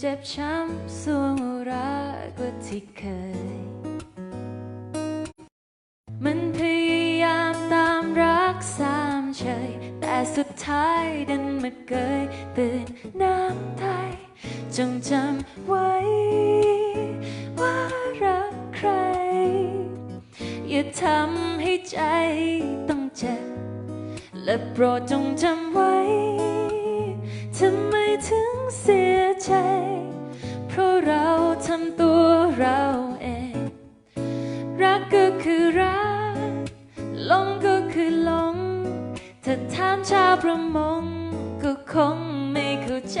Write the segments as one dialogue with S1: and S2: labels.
S1: เจ็บช้ำสวงรักกว่าที่เคย มันพยายามตามรักสามเฉย แต่สุดท้ายดันมาเกยตื่นน้ำไทยจงจำไว้ ว่ารักใคร อย่าทำให้ใจต้องเจ็บ และโปรดจงจำไว้ ถ้าถามชาวประมงก็คงไม่เข้าใจ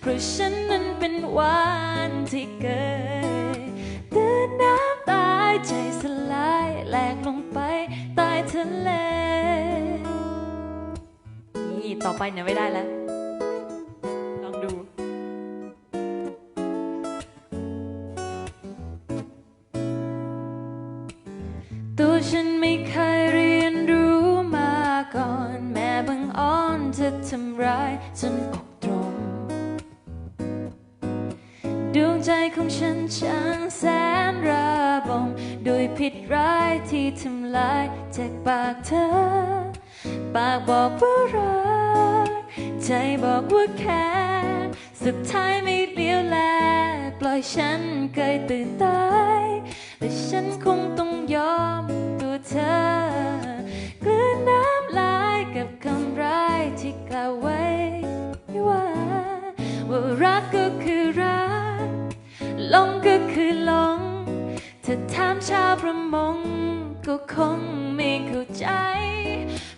S1: เพราะฉันนั้นเป็นวานที่เกิดเดินน้ำตายใจสลายแหลกลงไปใต้ทะเล นี่ต่อไปเนี่ยไม่ได้แล้ว ลองดู ตัวฉันไม่เคย บังอ่อนจะทำร้ายจนอกตรง ดวงใจของฉันช่างแสนระบมโดยผิดร้ายที่ทำลายจากปากเธอ ปากบอกว่ารัก ใจบอกว่าแค่สุดท้ายไม่เลี้ยวแล ปล่อยฉันเกยตื่นตายและฉันคงต้องยอมตัวเธอ รักก็คือรักหลงก็คือหลง ถ้าถามชาวประมง ก็คงไม่เข้าใจ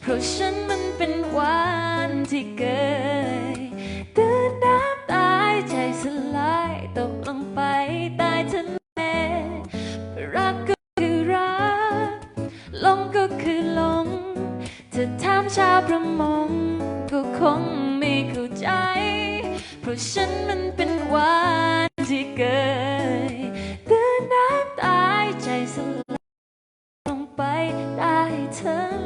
S1: เพราะฉันมันเป็นวานที่เกยเดินน้ำตายใจสลายตกลงไปใต้ทะเลรักก็คือรักหลงก็คือหลง ถ้าถามชาวประมง ก็คงไม่เข้าใจ เพราะฉันมันเป็นวานที่เกยเดินน้ำตายใจสลายลงไปได้เธอ